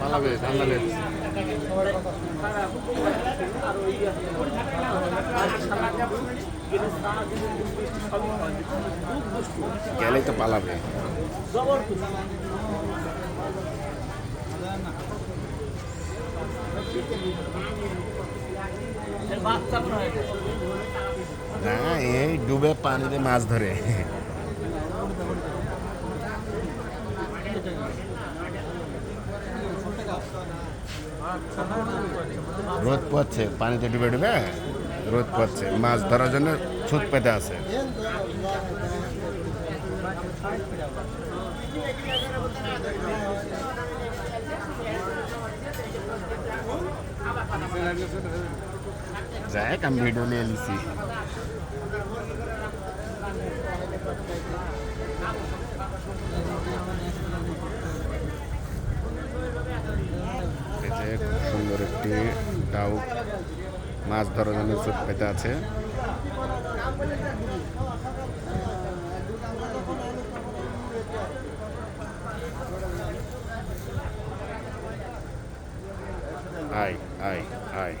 ঠান্ডা গেলেই তো পালাবে। না এই ডুবে পানিতে মাছ ধরে। রোদ পড়ছে পানিতে ডুবে ডুবে? রোদ পড়ছে। মাছ ধরার জন্য ছুট পেতে আছে। যাই হোক, আমি ভিডিও নিয়ে নিছি। একটি ডাউ মাছ ধরার জন্য চোখ পেতে আছে। আয় আয় আয়।